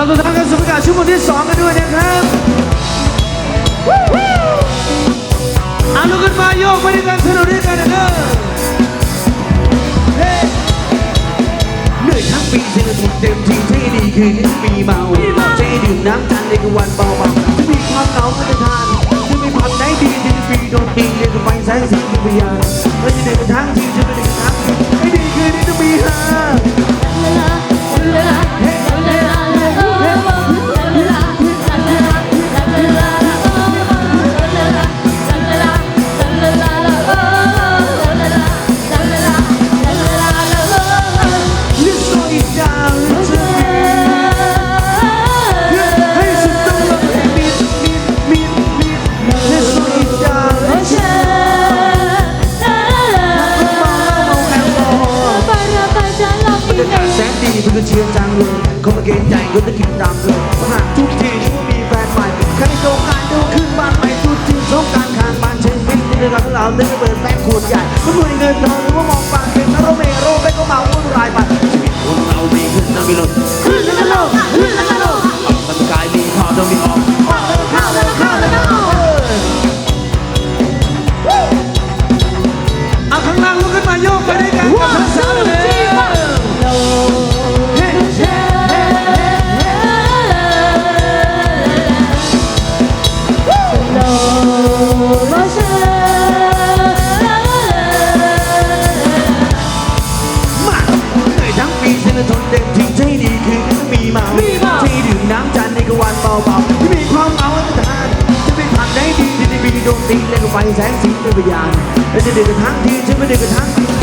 ชั่วโมงที่สองกันด้วยนะครับเอาลุกขึ้นมาโยกไปด้วยกันสนุกด้วยกันนะเด้อเฮ้เหนื่อยทั้งปีฉันจะทนเต็มที่ที่ดีคืนนี้มีเมาใจดื่มน้ำจันทร์ในกลางวันเบาๆจะมีความเหงาไม่ได้ทานจะมีความไหนดีที่จะปีโดนตีเรียกไฟแสงสีวิญญาณและจะเดินทางที่ เพื่อนเชียร์จังเลยเขามาเกณฑ์ใจก็จะกินตามเลยมาหาทุกทีที่วมีแฟนใหม่ใครโตการดูขึ้นบ้านใหม่ทุกทีสงการขานบ้านเช่นมิตรในเราเราเดินเปิดแบงค์ขวดใหญ่ไม่ควรเงินทองหรือว่ามองปากเป็นนรกเมโรไปก็เมาวุ่นวายไปชีวิตคนเรามีขึ้นต้องมีลงขึ้นแล้วก็ลงขึ้นแล้ว ดีที่ได้มีดวงตีและก็ไฟแสงสีเป็นพยานและจะเดินกันทั้งทีฉันไม่เดินกันทั้งที